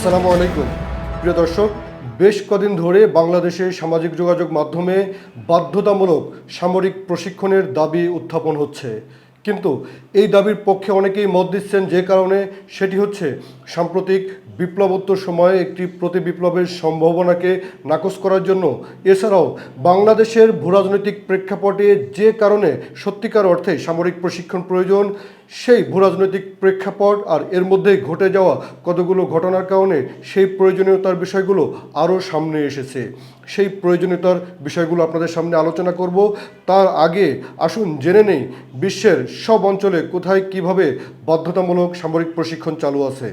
আসসালামু আলাইকুম। প্রিয় দর্শক, বেশ কদিন ধরে বাংলাদেশে সামাজিক যোগাযোগ মাধ্যমে বাধ্যতামূলক সামরিক প্রশিক্ষণের দাবি উত্থাপন হচ্ছে। কিন্তু এই দাবির পক্ষে অনেকেই মত দিচ্ছেন যে কারণে সেটি হচ্ছে সাম্প্রতিক বিপ্লবোত্তর সময়ে একটি প্রতি বিপ্লবের সম্ভাবনাকে নাকচ করার জন্য। এছাড়াও বাংলাদেশের ভূরাজনৈতিক প্রেক্ষাপটে যে কারণে সত্যিকার অর্থে সামরিক প্রশিক্ষণ প্রয়োজন সেই ভূরাজনৈতিক প্রেক্ষাপট আর এর মধ্যে ঘটে যাওয়া কতগুলো ঘটনার কারণে সেই প্রয়োজনীয়তার বিষয়গুলো আরও সামনে এসেছে। সেই প্রয়োজনীয়তার বিষয়গুলো আপনাদের সামনে আলোচনা করব। তার আগে আসুন জেনে নেই বিশ্বের সব অঞ্চলে কোথায় কীভাবে বাধ্যতামূলক সামরিক প্রশিক্ষণ চালু আছে।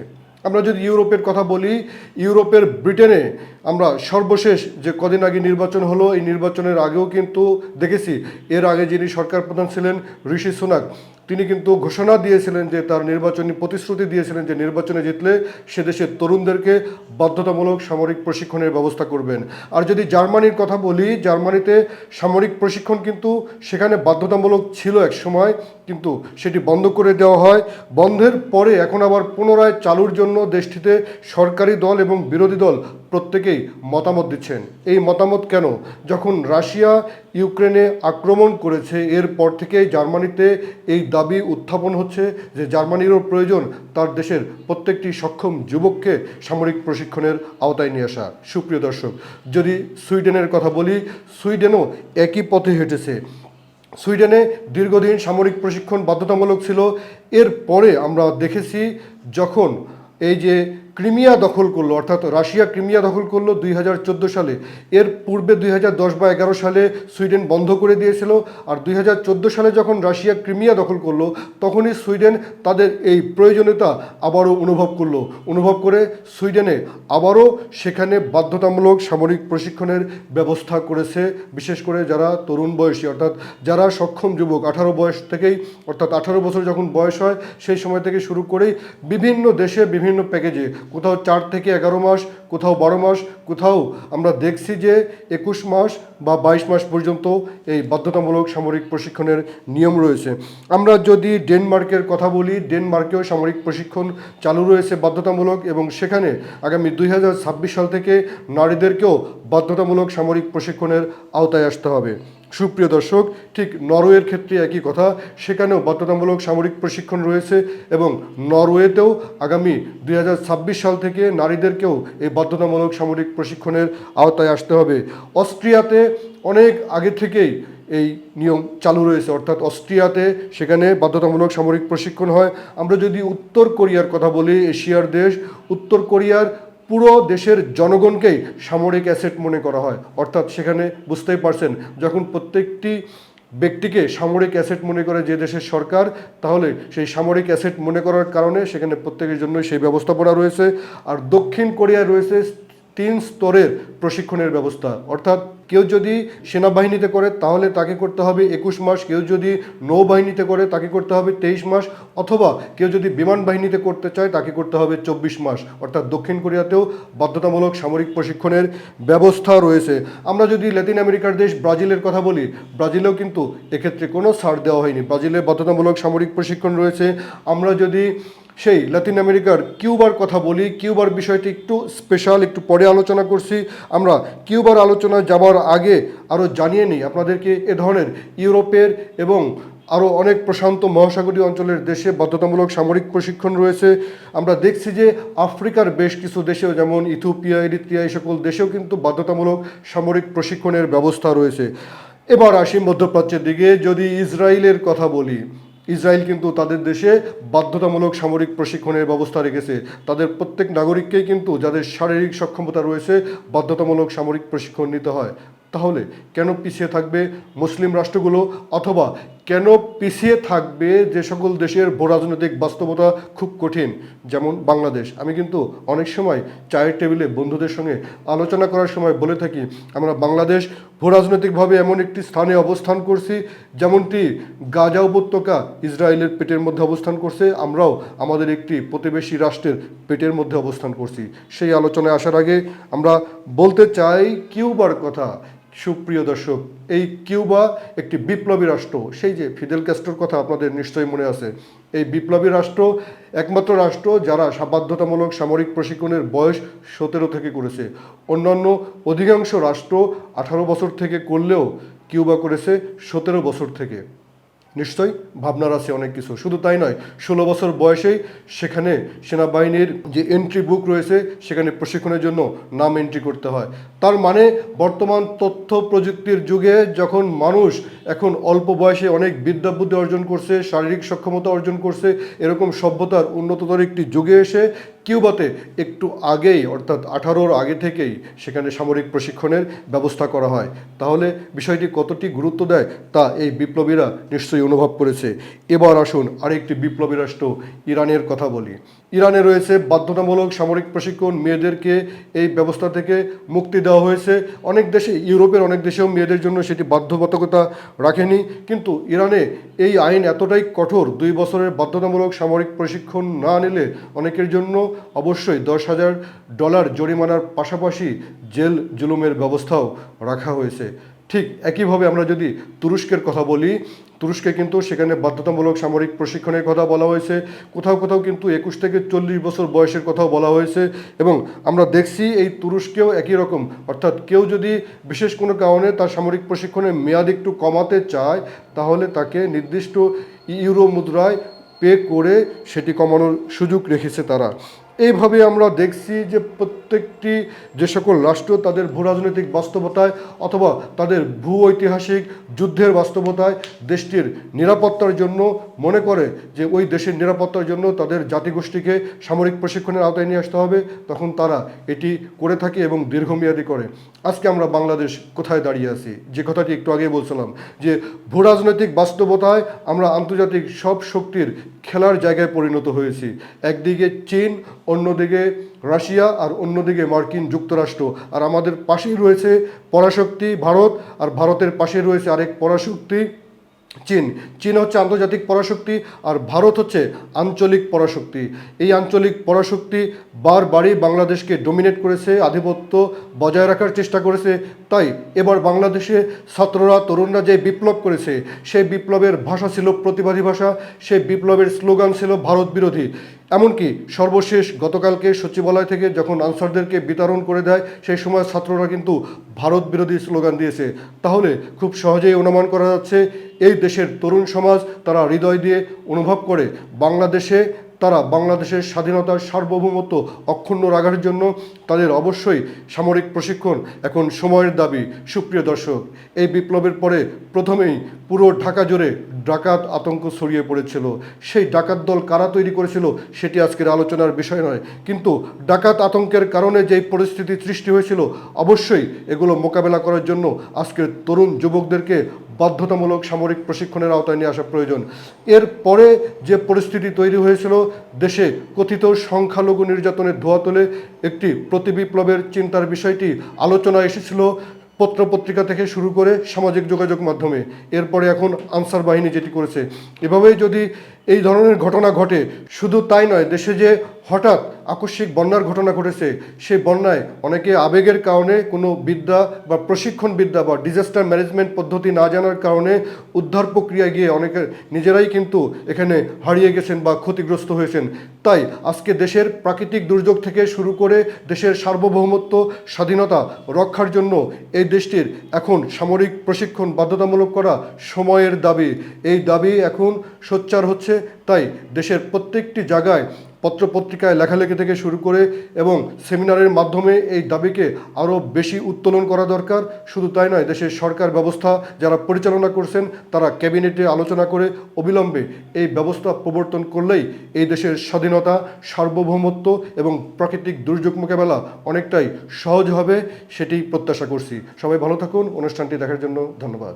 আমরা যদি ইউরোপের কথা বলি, ইউরোপের ব্রিটেনে আমরা সর্বশেষ যে কদিন আগে নির্বাচন হলো, এই নির্বাচনের আগেও কিন্তু দেখেছি, এর আগে যিনি সরকার প্রধান ছিলেন, ঋষি সুনাক তিনি কিন্তু ঘোষণা দিয়েছিলেন যে তার নির্বাচনী প্রতিশ্রুতি দিয়েছিলেন যে নির্বাচনে জিতলে সে দেশের তরুণদেরকে বাধ্যতামূলক সামরিক প্রশিক্ষণের ব্যবস্থা করবেন। আর যদি জার্মানির কথা বলি, জার্মানিতে সামরিক প্রশিক্ষণ কিন্তু সেখানে বাধ্যতামূলক ছিল এক সময়, কিন্তু সেটি বন্ধ করে দেওয়া হয়। বন্ধের পরে এখন আবার পুনরায় চালুর জন্য দেশটিতে সরকারি দল এবং বিরোধী দল প্রত্যেকেই মতামত দিচ্ছেন। এই মতামত কেন? যখন রাশিয়া ইউক্রেনে আক্রমণ করেছে। এরপর থেকেই জার্মানিতে এই দাবি উত্থাপন হচ্ছে যে জার্মানিরও প্রয়োজন তার দেশের প্রত্যেকটি সক্ষম যুবককে সামরিক প্রশিক্ষণের আওতায় নিয়ে আসা। সুপ্রিয় দর্শক, যদি সুইডেনের কথা বলি, সুইডেনও একই পথে হেঁটেছে। সুইডেনে দীর্ঘদিন সামরিক প্রশিক্ষণ বাধ্যতামূলক ছিল। এর পরে আমরা দেখেছি যখন এই যে ক্রিমিয়া দখল করল, অর্থাৎ রাশিয়া ক্রিমিয়া দখল করল দুই হাজার চোদ্দ সালে। এর পূর্বে দুই দশ বা এগারো সালে সুইডেন বন্ধ করে দিয়েছিল, আর দুই হাজার চোদ্দ সালে যখন রাশিয়া ক্রিমিয়া দখল করল, তখনই সুইডেন তাদের এই প্রয়োজনীয়তা আবারও অনুভব করল। অনুভব করে সুইডেনে আবারও সেখানে বাধ্যতামূলক সামরিক প্রশিক্ষণের ব্যবস্থা করেছে, বিশেষ করে যারা তরুণ বয়সী, অর্থাৎ যারা সক্ষম যুবক, আঠারো বয়স থেকেই, অর্থাৎ আঠারো বছর যখন বয়স হয়, সেই সময় থেকে শুরু করেই বিভিন্ন দেশে বিভিন্ন প্যাকেজে কোথাও চার থেকে এগারো মাস, কোথাও বারো মাস, কোথাও আমরা দেখছি যে একুশ মাস বা বাইশ মাস পর্যন্ত এই বাধ্যতামূলক সামরিক প্রশিক্ষণের নিয়ম রয়েছে। আমরা যদি ডেনমার্কের কথা বলি, ডেনমার্কেও সামরিক প্রশিক্ষণ চালু রয়েছে বাধ্যতামূলক এবং সেখানে আগামী দুই হাজার ছাব্বিশ সাল থেকে নারীদেরকেও বাধ্যতামূলক সামরিক প্রশিক্ষণের আওতায় আসতে হবে। সুপ্রিয় দর্শক, ঠিক নরওয়ের ক্ষেত্রে একই কথা। সেখানেও বাধ্যতামূলক সামরিক প্রশিক্ষণ রয়েছে এবং নরওয়েতেও আগামী দু হাজার ছাব্বিশ সাল থেকে নারীদেরকেও এই বাধ্যতামূলক সামরিক প্রশিক্ষণের আওতায় আসতে হবে। অস্ট্রিয়াতে অনেক আগে থেকেই এই নিয়ম চালু রয়েছে। অর্থাৎ অস্ট্রিয়াতে সেখানে বাধ্যতামূলক সামরিক প্রশিক্ষণ হয়। আমরা যদি উত্তর কোরিয়ার কথা বলি, এশিয়ার দেশ, উত্তর কোরিয়ার পুরো দেশের জনগণকেই সামরিক অ্যাসেট মনে করা হয়। অর্থাৎ সেখানে বুঝতেই পারছেন, যখন প্রত্যেকটি ব্যক্তিকে সামরিক অ্যাসেট মনে করে যে দেশের সরকার, তাহলে সেই সামরিক অ্যাসেট মনে করার কারণে সেখানে প্রত্যেকের জন্যই সেই ব্যবস্থাপনা রয়েছে। আর দক্ষিণ কোরিয়ায় রয়েছে তিন স্তরের প্রশিক্ষণের ব্যবস্থা। অর্থাৎ কেউ যদি সেনাবাহিনীতে করে, তাহলে তাকে করতে হবে একুশ মাস। কেউ যদি নৌবাহিনীতে করে, তাকে করতে হবে তেইশ মাস। অথবা কেউ যদি বিমান বাহিনীতে করতে চায়, তাকে করতে হবে চব্বিশ মাস। অর্থাৎ দক্ষিণ কোরিয়াতেও বাধ্যতামূলক সামরিক প্রশিক্ষণের ব্যবস্থা রয়েছে। আমরা যদি ল্যাটিন আমেরিকার দেশ ব্রাজিলের কথা বলি, ব্রাজিলেও কিন্তু এক্ষেত্রে কোনো ছাড় দেওয়া হয়নি। ব্রাজিলে বাধ্যতামূলক সামরিক প্রশিক্ষণ রয়েছে। আমরা যদি সেই লাতিন আমেরিকার কিউবার কথা বলি, কিউবার বিষয়টি একটু স্পেশাল একটু পরে আলোচনা করছি। আমরা কিউবার আলোচনা যাবার আগে আরও জানিয়ে নিই, আপনাদেরকে এ ধরনের ইউরোপের এবং আরও অনেক প্রশান্ত মহাসাগরীয় অঞ্চলের দেশে বাধ্যতামূলক সামরিক প্রশিক্ষণ রয়েছে। আমরা দেখছি যে আফ্রিকার বেশ কিছু দেশেও, যেমন ইথিওপিয়া ইরিত্রিয়া এই সকল দেশেও কিন্তু বাধ্যতামূলক সামরিক প্রশিক্ষণের ব্যবস্থা রয়েছে। এবার আসি মধ্যপ্রাচ্যের দিকে। যদি ইসরায়েলের কথা বলি ইসরায়েল কিন্তু তাদের দেশে বাধ্যতামূলক সামরিক প্রশিক্ষণের ব্যবস্থা রেখেছে। তাদের প্রত্যেক নাগরিককেই কিন্তু যাদের শারীরিক সক্ষমতা রয়েছে, বাধ্যতামূলক সামরিক প্রশিক্ষণ নিতে হয়। তাহলে কেন পিছিয়ে থাকবে মুসলিম রাষ্ট্রগুলো অথবা কেন পিছিয়ে থাকবে যে সকল দেশের ভূরাজনৈতিক বাস্তবতা খুব কঠিন? যেমন বাংলাদেশ। আমি কিন্তু অনেক সময় চায়ের টেবিলে বন্ধুদের সঙ্গে আলোচনা করার সময় বলে থাকি, আমরা বাংলাদেশ ভূরাজনৈতিকভাবে এমন একটি স্থানে অবস্থান করছি, যেমনটি গাজা উপত্যকা ইসরায়েলের পেটের মধ্যে অবস্থান করছে, আমরাও আমাদের একটি প্রতিবেশী রাষ্ট্রের পেটের মধ্যে অবস্থান করছি। সেই আলোচনায় আসার আগে আমরা বলতে চাই, কিউবার কথা। সুপ্রিয় দর্শক, এই কিউবা একটি বিপ্লবী রাষ্ট্র। সেই যে ফিদেল ক্যাস্ট্রোর কথা আপনাদের নিশ্চয়ই মনে আছে। এই বিপ্লবী রাষ্ট্র একমাত্র রাষ্ট্র যারা বাধ্যতামূলক সামরিক প্রশিক্ষণের বয়স সতেরো থেকে করেছে। অন্যান্য অধিকাংশ রাষ্ট্র আঠারো বছর থেকে করলেও কিউবা করেছে সতেরো বছর থেকে। নিশ্চয়ই ভাবনার আছে অনেক কিছু। শুধু তাই নয়, ষোলো বছর বয়সেই সেখানে সেনাবাহিনীর যে এন্ট্রি বুক রয়েছে, সেখানে প্রশিক্ষণের জন্য নাম এন্ট্রি করতে হয়। তার মানে বর্তমান তথ্য প্রযুক্তির যুগে যখন মানুষ এখন অল্প বয়সে অনেক বিদ্যা বুদ্ধি অর্জন করছে, শারীরিক সক্ষমতা অর্জন করছে, এরকম সভ্যতার উন্নততর একটি যুগে এসে কিউবাতে একটু আগেই, অর্থাৎ আঠারোর আগে থেকেই সেখানে সামরিক প্রশিক্ষণের ব্যবস্থা করা হয়। তাহলে বিষয়টি কতটি গুরুত্ব দেয় তা এই বিপ্লবীরা নিশ্চয়ই অনুভব করেছে। এবার আসুন আরেকটি বিপ্লবী রাষ্ট্র, ইরানের কথা বলি। ইরানে রয়েছে বাধ্যতামূলক সামরিক প্রশিক্ষণ, মেয়েদেরকে এই ব্যবস্থা থেকে মুক্তি দেওয়া হয়েছে। অনেক দেশে, ইউরোপের অনেক দেশেও মেয়েদের জন্য সেটি বাধ্যবাধকতা রাখেনি। কিন্তু ইরানে এই আইন এতটাই কঠোর, দুই বছরের বাধ্যতামূলক সামরিক প্রশিক্ষণ না নিলে অনেকের জন্য অবশ্যই দশ হাজার ডলার জরিমানার পাশাপাশি জেল জুলুমের ব্যবস্থাও রাখা হয়েছে। ঠিক একইভাবে আমরা যদি তুরস্কের কথা বলি, তুরস্কে কিন্তু সেখানে বাধ্যতামূলক সামরিক প্রশিক্ষণের কথা বলা হয়েছে। কোথাও কোথাও কিন্তু একুশ থেকে চল্লিশ বছর বয়সের কথাও বলা হয়েছে এবং আমরা দেখছি এই তুরস্কেও একই রকম। অর্থাৎ কেউ যদি বিশেষ কোনো কারণে তার সামরিক প্রশিক্ষণের মেয়াদ একটু কমাতে চায়, তাহলে তাকে নির্দিষ্ট ইউরো মুদ্রায় পে করে সেটি কমানোর সুযোগ রেখেছে তারা। এইভাবে আমরা দেখছি যে প্রত্যেকটি যে সকল রাষ্ট্র তাদের ভূ রাজনৈতিক বাস্তবতায় অথবা তাদের ভূ ঐতিহাসিক যুদ্ধের বাস্তবতায় দেশটির নিরাপত্তার জন্য মনে করে যে ওই দেশের নিরাপত্তার জন্য তাদের জাতিগোষ্ঠীকে সামরিক প্রশিক্ষণের আওতায় নিয়ে আসতে হবে, তখন তারা এটি করে থাকে এবং দীর্ঘমেয়াদী করে। আজকে আমরা বাংলাদেশ কোথায় দাঁড়িয়ে আছি? যে কথাটি একটু আগে বলছিলাম, যে ভূ রাজনৈতিক বাস্তবতায় আমরা আন্তর্জাতিক সব শক্তির খেলার জায়গায় পরিণত হয়েছি। একদিকে চীন অন্যদিকে রাশিয়া আর অন্যদিকে মার্কিন যুক্তরাষ্ট্র। আর আমাদের পাশেই রয়েছে পরাশক্তি ভারত, আর ভারতের পাশে রয়েছে আরেক পরাশক্তি চীন। চীন হচ্ছে আন্তর্জাতিক পরাশক্তি, আর ভারত হচ্ছে আঞ্চলিক পরাশক্তি। এই আঞ্চলিক পরাশক্তি বারবারই বাংলাদেশকে ডোমিনেট করেছে, আধিপত্য বজায় রাখার চেষ্টা করেছে। তাই এবার বাংলাদেশে ছাত্ররা, তরুণরা যে বিপ্লব করেছে, সেই বিপ্লবের ভাষা ছিল প্রতিবাদী ভাষা, সেই বিপ্লবের স্লোগান ছিল ভারত বিরোধী। এমনকি সর্বশেষ গতকালকে সচিবালয় থেকে যখন আনসারদেরকে বিতরণ করে দেয়, সেই সময় ছাত্ররা কিন্তু ভারত বিরোধী স্লোগান দিয়েছে। তাহলে খুব সহজেই অনুমান করা যাচ্ছে, এই দেশের তরুণ সমাজ তারা হৃদয় দিয়ে অনুভব করে, বাংলাদেশে তারা বাংলাদেশের স্বাধীনতার সার্বভৌমত্ব অক্ষুণ্ণ রাখার জন্য তাদের অবশ্যই সামরিক প্রশিক্ষণ এখন সময়ের দাবি। সুপ্রিয় দর্শক, এই বিপ্লবের পরে প্রথমেই পুরো ঢাকা জুড়ে ডাকাত আতঙ্ক ছড়িয়ে পড়েছিল। সেই ডাকাত দল কারা তৈরি করেছিল সেটি আজকের আলোচনার বিষয় নয়। কিন্তু ডাকাত আতঙ্কের কারণে যেই পরিস্থিতি সৃষ্টি হয়েছিল, অবশ্যই এগুলো মোকাবেলা করার জন্য আজকের তরুণ যুবকদেরকে বাধ্যতামূলক সামরিক প্রশিক্ষণের আওতায় নিয়ে আসা প্রয়োজন। এরপরে যে পরিস্থিতি তৈরি হয়েছিল, দেশে কথিত সংখ্যালঘু নির্যাতনের ধোয়া তুলে একটি প্রতিবিপ্লবের চিন্তার বিষয়টি আলোচনা এসেছিল পত্রপত্রিকা থেকে শুরু করে সামাজিক যোগাযোগ মাধ্যমে। এরপরে এখন আনসার বাহিনী যেটি করেছে। এভাবেই যদি এই ধরনের ঘটনা ঘটে। শুধু তাই নয়, দেশে যে হঠাৎ আকস্মিক বন্যার ঘটনা ঘটেছে, সেই বন্যায় অনেকে আবেগের কারণে কোনো বিদ্যা বা প্রশিক্ষণ বিদ্যা বা ডিজাস্টার ম্যানেজমেন্ট পদ্ধতি না জানার কারণে উদ্ধার প্রক্রিয়ায় গিয়ে অনেকে নিজেরাই কিন্তু এখানে হারিয়ে গেছেন বা ক্ষতিগ্রস্ত হয়েছেন। তাই আজকে দেশের প্রাকৃতিক দুর্যোগ থেকে শুরু করে দেশের সার্বভৌমত্ব, স্বাধীনতা রক্ষার জন্য এই দেশটির এখন সামরিক প্রশিক্ষণ বাধ্যতামূলক করা সময়ের দাবি। এই দাবি এখন সোচ্চার হচ্ছে। তাই দেশের প্রত্যেকটি জায়গায় পত্রপত্রিকায় লেখালেখি থেকে শুরু করে এবং সেমিনারের মাধ্যমে এই দাবিকে আরও বেশি উত্তোলন করা দরকার। শুধু তাই নয়, দেশের সরকার ব্যবস্থা যারা পরিচালনা করছেন, তারা ক্যাবিনেটে আলোচনা করে অবিলম্বে এই ব্যবস্থা প্রবর্তন করলেই এই দেশের স্বাধীনতা, সার্বভৌমত্ব এবং প্রাকৃতিক দুর্যোগ মোকাবেলা অনেকটাই সহজ হবে সেটি প্রত্যাশা করছি। সবাই ভালো থাকুন। অনুষ্ঠানটি দেখার জন্য ধন্যবাদ।